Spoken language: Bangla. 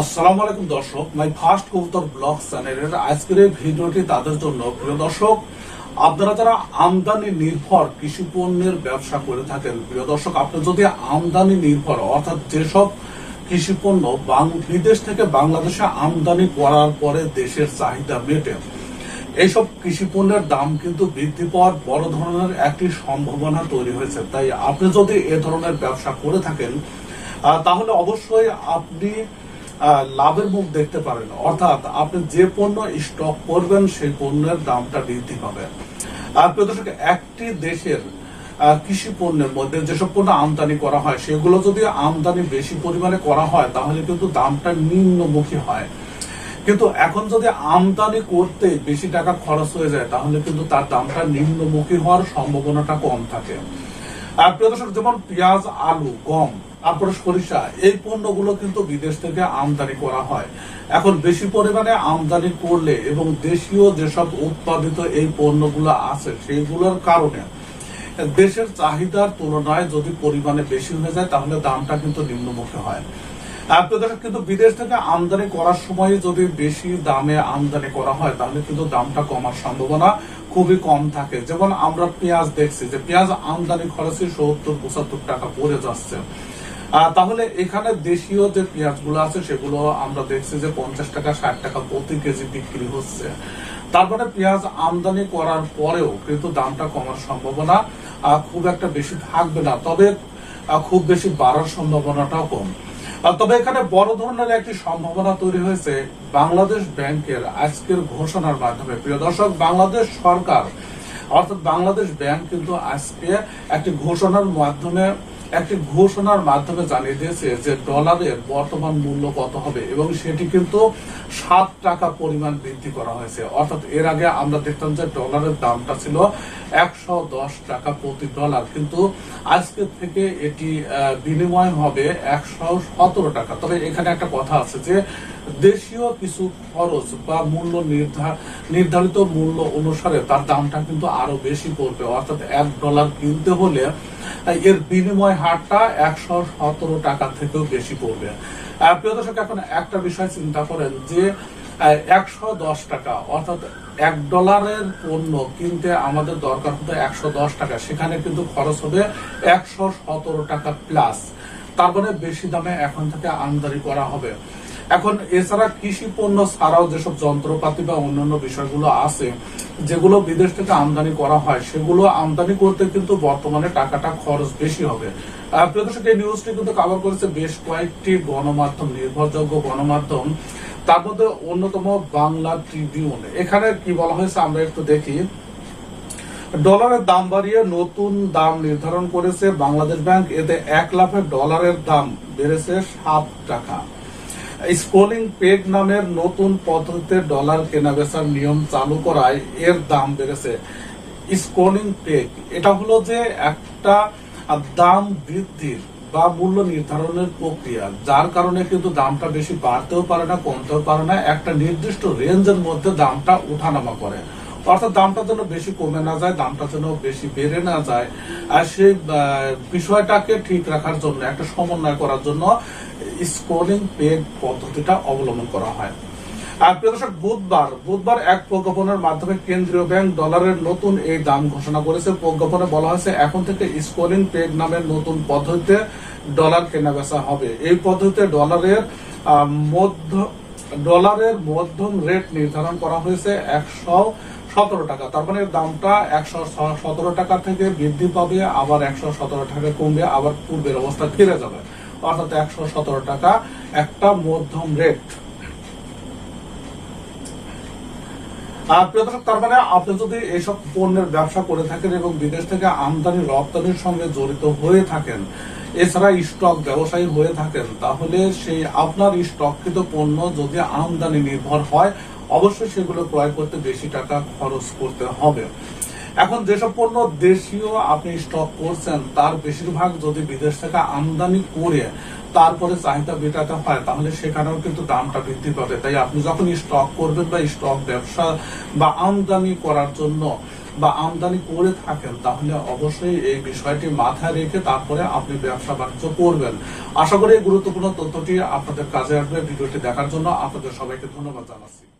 আসসালামু আলাইকুম দর্শক, মাই ফার্স্ট কবুতর ব্লগ চ্যানেলের আজকের এই ভিডিওটি তাদের জন্য প্রিয় দর্শক, আপনারা যারা আমদানি নির্ভর কৃষি পণ্যের ব্যবসা করে থাকেন, প্রিয় দর্শক, আপনি যদি আমদানি নির্ভর, অর্থাৎ যেসব কৃষি পণ্য বিদেশ থেকে বাংলাদেশে আমদানি করার পরে দেশের চাহিদা মেটে, এইসব কৃষি পণ্যের দাম কিন্তু বৃদ্ধি পাওয়ার বড় ধরনের একটি সম্ভাবনা তৈরি হয়েছে। তাই আপনি যদি এ ধরনের ব্যবসা করে থাকেন তাহলে অবশ্যই আপনি লাভের মুখ দেখতে পারেন অর্থাৎ আপনি যে পণ্য স্টক করবেন সেই পণ্যের দামটা বৃদ্ধি পাবে। আর প্রিয় দর্শক, একটি দেশের কৃষি পণ্যের মধ্যে যেসব পণ্য আমদানি করা হয় সেগুলো যদি আমদানি বেশি পরিমাণে করা হয় তাহলে কিন্তু দামটা নিম্নমুখী হয়। কিন্তু এখন যদি আমদানি করতে বেশি টাকা খরচ হয়ে যায় তাহলে কিন্তু তার দামটা নিম্নমুখী হওয়ার সম্ভাবনাটা কম থাকে। আর প্রিয় দর্শক যেমন পেঁয়াজ আলু গম তারপরে সরিষা এই পণ্যগুলো কিন্তু বিদেশ থেকে আমদানি করা হয়। এখন বেশি পরিমাণে আমদানি করলে এবং দেশীয় যেসব উৎপাদিত এই পণ্যগুলো আছে সেইগুলোর কারণে দেশের চাহিদার তুলনায় যদি পরিমাণে বেশি হয়ে যায় তাহলে দামটা কিন্তু নিম্নমুখী হয়। দর্শক, কিন্তু বিদেশ থেকে আমদানি করার সময় যদি বেশি দামে আমদানি করা হয় তাহলে কিন্তু দামটা কমার সম্ভাবনা খুবই কম থাকে। যেমন আমরা পেঁয়াজ দেখছি যে পেঁয়াজ আমদানি খরচে সত্তর পঁচাত্তর টাকা পড়ে যাচ্ছে। তাহলে এখানে দেশীয় যে পেঁয়াজগুলো আছে, সেগুলো আমরা দেখছি যে পঞ্চাশ টাকা, ষাট টাকা প্রতি কেজি বিক্রি হচ্ছে। তারপরে পেঁয়াজ আমদানি করার পরেও কিন্তু দামটা কমার সম্ভাবনা খুব একটা বেশি থাকবে না। তবে খুব বেশি বাড়ার সম্ভাবনাটাও কম। তবে এখানে বড় ধরনের একটি সম্ভাবনা তৈরি হয়েছে বাংলাদেশ ব্যাংকের আজকের ঘোষণার মাধ্যমে। প্রিয় দর্শক, বাংলাদেশ সরকার অর্থাৎ বাংলাদেশ ব্যাংক কিন্তু আজকে একটি ঘোষণার মাধ্যমে, একটি ঘোষণার মাধ্যমে জানিয়ে দিয়েছে যে ডলারের বর্তমান মূল্য কত হবে এবং সেটি কিন্তু সাত টাকা পরিমাণ বৃদ্ধি করা হয়েছে। অর্থাৎ এর আগে আমরা দেখতাম যে ডলারের দামটা ছিল একশো দশ টাকা প্রতি ডলার, কিন্তু আজকে থেকে এটি বিনিময় হবে একশো সতেরো টাকা। তবে এখানে একটা কথা আছে যে দেশীয় কিছু খরচ বা মূল্য নির্ধারিত মূল্য অনুসারে তার দামটা কিন্তু আরও বেশি পড়বে। অর্থাৎ এক ডলার কিনতে হলে এর বিনিময় হারটা একশো সতেরো টাকা থেকেও বেশি পড়বে। প্রিয় দর্শক, এখন একটা বিষয় চিন্তা করেন যে একশো দশ টাকা, অর্থাৎ এক ডলারের পণ্য কিনতে আমাদের দরকার হতো একশো দশ টাকা। সেখানে কিন্তু খরচ হবে একশো সতেরো টাকা প্লাস। তারপরে বেশি দামে এখন থেকে আমদানি করা হবে। এখন এছাড়া কৃষি পণ্য ছাড়াও যেসব যন্ত্রপাতি বা অন্যান্য বিষয়গুলো আছে যেগুলো বিদেশ থেকে আমদানি করা হয় সেগুলো আমদানি করতে কিন্তু বর্তমানে টাকাটা খরচ বেশি হবে। আহ, প্রিয় দর্শক এই নিউজটি কিন্তু কভার করেছে বেশ কয়েকটি গণমাধ্যম নির্ভরযোগ্য গণমাধ্যম। তার মধ্যে অন্যতম বাংলা ট্রিবিউন এখানে কি বলা হয়েছে আমরা একটু দেখি। ডলারের দাম বাড়িয়ে নতুন দাম নির্ধারণ করেছে বাংলাদেশ ব্যাংক। এতে এক লাখের ডলারের দাম বেড়েছে সাত টাকা। স্কোলিং পেগ নামের নতুন পদ্ধতিতে ডলার কেনাবেচার নিয়ম চালু করায় এর দাম বেড়েছে। স্কোলিং পেগ, এটা হলো যে একটা দাম বৃদ্ধির বা মূল্য নির্ধারণের প্রক্রিয়া, যার কারণে কিন্তু দামটা বেশি বাড়তেও পারে না, কমতেও পারে না, একটা নির্দিষ্ট রেঞ্জের মধ্যে দামটা উঠানামা করে। অর্থাৎ দামটা যেন বেশি কমে না যায়, দামটা যেন বেশি বেড়ে না যায়, আর সেই বিষয়টাকে ঠিক রাখার জন্য, একটা সমন্বয় করার জন্য স্কোরিং পেড পদ্ধতিটা অবলম্বন করা হয়। আর প্রিয় দর্শক, বুধবার বুধবার এক প্রজ্ঞাপনের মাধ্যমে কেন্দ্রীয় ব্যাংক ডলারের নতুন এই দাম ঘোষণা করেছে। প্রজ্ঞাপনে বলা হয়েছে, এখন থেকে স্কোরিং পেড নামের নতুন পদ্ধতিতে ডলার কেনাবেচা হবে। এই পদ্ধতিতে ডলারের মধ্য, ডলারের মধ্যম রেট নির্ধারণ করা হয়েছে একশো সতেরো টাকা। তার মানে দামটা একশো সতেরো টাকা থেকে বৃদ্ধি পাবে, আবার একশো সতেরো টাকা কমবে, আবার পূর্বের অবস্থা ফিরে যাবে। অর্থাৎ একশো সতেরো টাকা, একটা মধ্যম রেট তার মানে আপনি যদি এইসব পণ্যের ব্যবসা করে থাকেন এবং বিদেশ থেকে আমদানি, রপ্তানির সঙ্গে জড়িত হয়ে থাকেন, এছাড়া স্টক ব্যবসায়ী হয়ে থাকেন, তাহলে সেই আপনার স্টককৃত পণ্য যদি আমদানি নির্ভর হয়, অবশ্যই সেগুলো ক্রয় করতে বেশি টাকা খরচ করতে হবে। এখন যেসব পণ্য দেশীয় আপনি স্টক করছেন, তার বেশিরভাগ যদি বিদেশ থেকে আমদানি করে তারপরে চাহিদা মেটাতে হয়, তাহলে সেখানেও কিন্তু দামটা বৃদ্ধি পাবে। তাই আপনি যখন স্টক করবেন বা স্টক ব্যবসা বা আমদানি করার জন্য বা আমদানি করে থাকেন, তাহলে অবশ্যই এই বিষয়টি মাথায় রেখে তারপরে আপনি ব্যবসা বাণিজ্য করবেন। আশা করি এই গুরুত্বপূর্ণ তথ্যটি আপনাদের কাজে আসবে। ভিডিওটি দেখার জন্য আপনাদের সবাইকে ধন্যবাদ জানাচ্ছি।